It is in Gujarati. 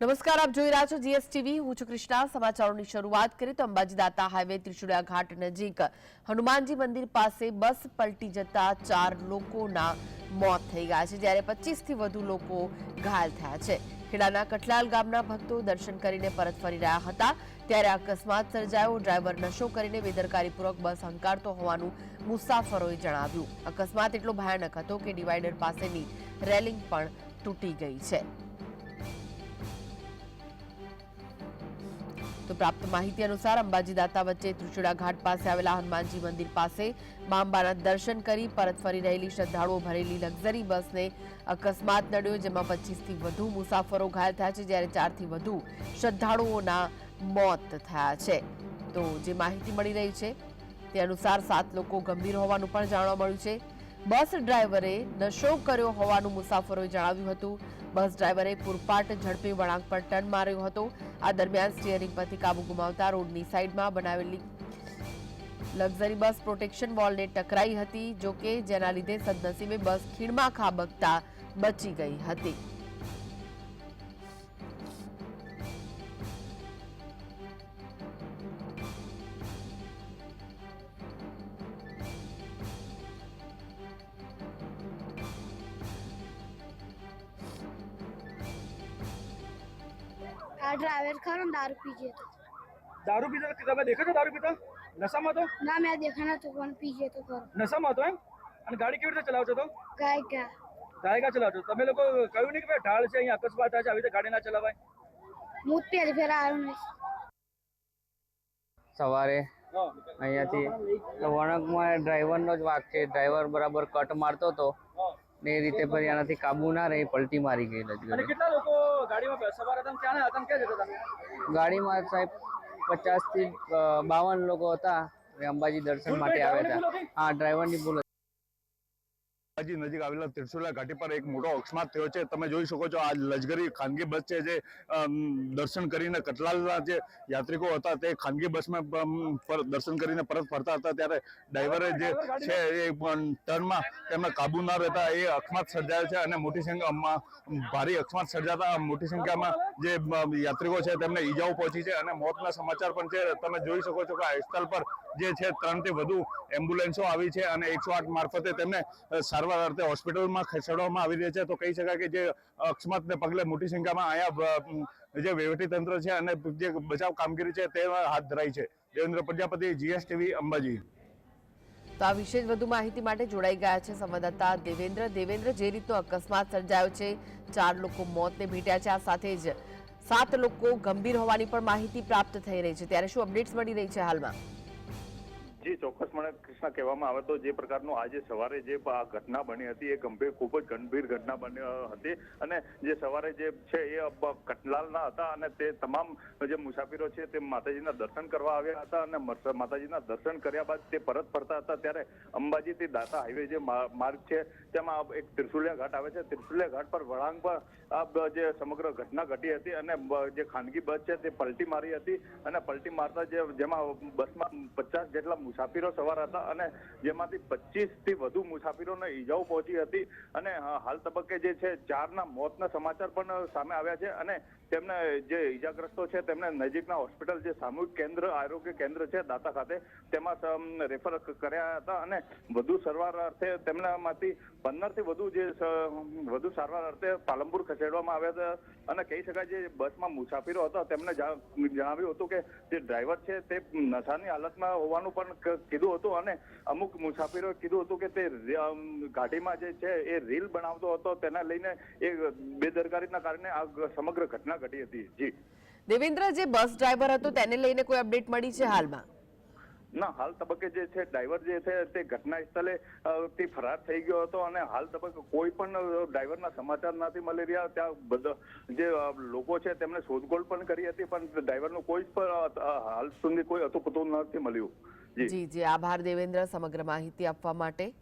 નમસ્કાર, આપ જોઈ રહ્યા છો જીએસટીવી. હું છું કૃષ્ણા. સમાચારોની શરૂઆત કરીએ તો અંબાજી દાતા હાઈવે ત્રિશુળિયા ઘાટ નજીક હનુમાનજી મંદિર પાસે બસ પલટી જતા ચાર લોકોના મોત થઈ ગયા છે, જ્યારે પચીસથી વધુ લોકો ઘાયલ થયા છે. ખેડાના કઠલાલ ગામના ભક્તો દર્શન કરીને પરત ફરી રહ્યા હતા, ત્યારે અકસ્માત સર્જાયો. ડ્રાઈવર નશો કરીને બેદરકારીપૂર્વક બસ હંકારતો હોવાનું મુસાફરોએ જણાવ્યું. અકસ્માત એટલો ભયાનક હતો કે ડિવાઈડર પાસેની રેલિંગ પણ તૂટી ગઈ છે. તો પ્રાપ્ત માહિતી અનુસાર અંબાજી દાતા વચ્ચે ત્રિશુળા ઘાટ પાસે આવેલા હનુમાનજી મંદિર પાસે મા અંબાના દર્શન કરી પરત ફરી રહેલી શ્રદ્ધાળુઓ ભરેલી લક્ઝરી બસને અકસ્માત નડ્યો, જેમાં પચીસથી વધુ મુસાફરો ઘાયલ થયા છે, જ્યારે ચારથી વધુ શ્રદ્ધાળુઓના મોત થયા છે. તો જે માહિતી મળી રહી છે, તે અનુસાર સાત લોકો ગંભીર હોવાનું પણ જાણવા મળ્યું છે. બસ ડ્રાઈવરે નશો કર્યો હોવાનું મુસાફરોએ જણાવ્યું હતું. બસ ડ્રાઈવરે પૂરપાટ ઝડપે વળાંક પર ટર્ન માર્યો હતો. આ દરમિયાન સ્ટીયરિંગ પરથી કાબુ ગુમાવતા રોડની સાઈડમાં બનાવેલી લક્ઝરી બસ પ્રોટેક્શન વોલને ટકરાઈ હતી જોકે જેના લીધે સદનસીબે બસ ખીણમાં ખાબકતા બચી ગઈ હતી. આ ડ્રાઈવર ખરો દારૂ પી ગયો હતો દારૂ પીતો તમે દેખો છો દારૂ પીતો નશામાં તો ના મેં દેખા નતો પણ પી ગયો તો ખરો. નશામાં હતો એમ? અને ગાડી કેવી રીતે ચલાવો છો તો ગાય ગાયકા ચલાવો છો તમે લોકો કહ્યું નહીં કે ભાઈ ઢાળ છે અહીંયા અકસ્માત થાય છે આવી રીતે ગાડી ના ચલાવાય? હું જ પહેલી ફેર આવ્યો નહીં સવારે અહીંયાથી તો વળાંકમાં ડ્રાઈવરનો જ વાક છે. ડ્રાઈવર બરાબર કટ મારતો હતો. ને એ રીતે પછી આનાથી કાબુ ના રહી પલટી મારી ગઈ કેટલા લોકો ગાડીમાં સવાર હતા ક્યાં હતા ક્યાં જતા હતા? ગાડીમાં સાહેબ પચાસથી બાવન લોકો હતા. અંબાજી દર્શન માટે આવ્યા હતા. હા ડ્રાઈવરની ભૂલ અંબાજી નજીક આવેલા ત્રિશુલા ઘાટી પર એક મોટો અકસ્માત થયો છે. તમે જોઈ શકો છો આ લશ્કરી ખાનગી બસ છે જે દર્શન કરીને કટલાલના જે યાત્રિકો હતા તે ખાનગી બસમાં પર દર્શન કરીને પરત ફરતા હતા. ત્યારે ડ્રાઈવરે જે છે એ ટર્નમાં તેમના કાબુ ના રહેતા એ અકસ્માત સર્જાયો છે અને મોટી સંખ્યામાં ભારે અકસ્માત સર્જાતા મોટી સંખ્યામાં જે યાત્રિકો છે તેમને ઈજાઓ પહોંચી છે. અને મોતના સમાચાર પણ છે. તમે જોઈ શકો છો કે આ સ્થળ પર જે છે ત્રણથી વધુ એમ્બ્યુલન્સો આવી છે અને એકસો આઠ મારફતે તેમને સારવાર અર્થે હોસ્પિટલમાં ખસેડવામાં આવી રહ્યા છે. તો કહી શકાય કે જે અકસ્માતને પગલે મોટી સંખ્યામાં અહીંયા જે વહીવટી છે અને જે બચાવ કામગીરી છે તે હાથ ધરાઈ છે. દેવેન્દ્ર પ્રજાપતિ, જીએસટીવી, અંબાજી. તો આ વિશે વધુ માહિતી માટે જોડાઈ ગયા છે સંવાદદાતા દેવેન્દ્ર. દેવેન્દ્ર, જે રીતનો અકસ્માત સર્જાયો છે, ચાર લોકો મોતને ભેટ્યા છે. આ સાથે જ સાત લોકો ગંભીર હોવાની પણ માહિતી પ્રાપ્ત થઈ રહી છે. ત્યારે શું અપડેટ્સ મળી રહી છે હાલમાં? જી ચોક્કસ મને કૃષ્ણ કહેવામાં આવે તો જે પ્રકારનું આજે સવારે જે આ ઘટના બની હતી, એ ગંભીર, ખૂબ જ ગંભીર ઘટના બની હતી. અને જે સવારે જે છે, એ કટલાલના હતા અને તે તમામ જે મુસાફરો છે, તે માતાજીના દર્શન કરવા આવ્યા હતા અને માતાજીના દર્શન કર્યા બાદ તે પરત ફરતા હતા. ત્યારે અંબાજીથી દાતા હાઈવે જે માર્ગ છે, તેમાં એક ત્રિશુલિયા ઘાટ આવે છે. ત્રિશુલિયા ઘાટ પર વળાંક પર આ જે સમગ્ર ઘટના ઘટી હતી અને જે ખાનગી બસ છે, તે પલટી મારી હતી અને પલટી મારતા જે, જેમાં બસમાં પચાસ જેટલા મુસાફિરો સવાર હતા અને જેમાંથી પચીસથી વધુ મુસાફરોને ઈજાઓ પહોંચી હતી. અને હાલ તબક્કે જે છે, ચારના મોતના સમાચાર પણ સામે આવ્યા છે અને તેમને જે ઈજાગ્રસ્તો છે, તેમને નજીકના હોસ્પિટલ જે સામૂહિક કેન્દ્ર, આરોગ્ય કેન્દ્ર છે, દાતા ખાતે તેમાં રેફર કર્યા હતા અને વધુ સારવાર અર્થે તેમનામાંથી પંદરથી વધુ જે વધુ સારવાર અર્થે પાલનપુર ખસેડવામાં આવ્યા હતા. અને કહી શકાય જે બસમાં મુસાફરો હતા, તેમને જણાવ્યું હતું કે જે ડ્રાઈવર છે, તે નશાની હાલતમાં હોવાનું પણ કીધું હતું અને અમુક મુસાફિરોએ કીધું હતું કે તે ગાડીમાં જે છે એ રીલ બનાવતો હતો, તેના લઈને એ બેદરકારીના કારણે આ સમગ્ર ઘટના ઘટી હતી. જી. દેવેન્દ્ર, જે બસ ડ્રાઈવર હતો, તેને લઈને કોઈ અપડેટ મળી છે હાલમાં? ના, હાલ તબક્કે જે છે ડ્રાઈવર જે છે, તે ઘટના સ્થળે થી ફરાર થઈ ગયો હતો અને હાલ તબક્કે કોઈ પણ ડ્રાઈવરના સમાચાર નથી મળી રહ્યા. ત્યાં બધા, જે લોકો છે, તેમણે શોધખોળ પણ કરી હતી, પણ ડ્રાઈવરનું કોઈ પણ હાલ સુધી કોઈ અતુપતું નથી મળ્યું. જી જી. આભાર દેવેન્દ્ર, સમગ્ર માહિતી આપવા માટે.